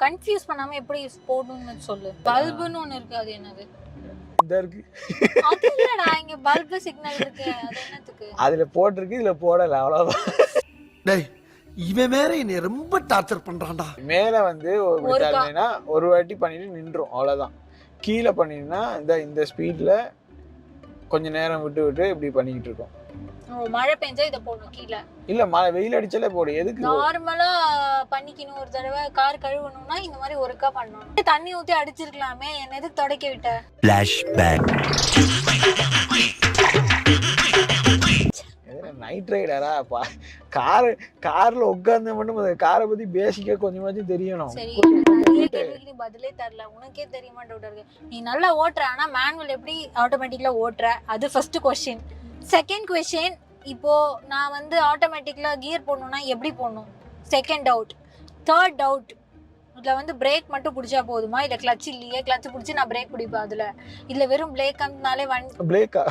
Confuse பண்ணாம எப்படி போடணும்னு சொல்லு. பல்புன்னு ஒண்ணு இருக்கு அது என்னது? இந்த இருக்கு. அது இல்லடா இங்க பல்பு சிக்னல் இருக்கு அது என்னத்துக்கு? அதுல போட்டிருக்கு இதுல போடல அவ்வளவுதான். டேய் இவன் வேற என்னை ரொம்ப டார்ச்சர் பண்றான்டா. மேல வந்து ஒரு வாட்டி பண்ணிட்டு நின்றும் அவ்வளவுதான். கீழே பண்ணினா இந்த இந்த ஸ்பீட்ல கொஞ்ச நேரம் விட்டு விட்டு இப்படி பண்ணிக்கிட்டு இருக்கோம். ஓ, மழை பெஞ்சா இதை போடணும் கீழே. இல்ல மழை வெயில் அடிச்சாலே போடு எதுக்கு நார்மலா பண்ணிக்கணும் ஒரு தடவை கார் கழுவணும்னா இந்த மாதிரி ஒருக்கா பண்ணணும். தண்ணி ஊத்தி அடிச்சிருக்கலாமே என்ன எதுக்கு தொடக்க விட்ட? நைட் ரைடரா கார் கார்ல உட்கார்ந்த மட்டும் காரை பத்தி பேசிக்கா கொஞ்சமாச்சும் தெரியணும். பதிலே தரல. உனக்கே தெரியுமா டவுட் இருக்கு நீ நல்லா ஓட்டுற ஆனா மேனுவல் எப்படி ஆட்டோமேட்டிக்ல ஓட்டுற? அது ஃபர்ஸ்ட் கொஸ்டின் செகண்ட் கொஸ்டின் இப்போ நான் வந்து ஆட்டோமேட்டிக்ல கியர் போடணும்னா எப்படி போடணும்? செகண்ட் டவுட் தேர்ட் டவுட் இதுல வந்து பிரேக் மட்டும் பிடிச்சா போதுமா? இல்லை கிளச் இல்லையே? கிளச் பிடிச்சி நான் பிரேக் பிடிப்பேன் அதுல. இதுல வெறும் பிரேக் அந்தனாலே வண்டி பிரேக்கா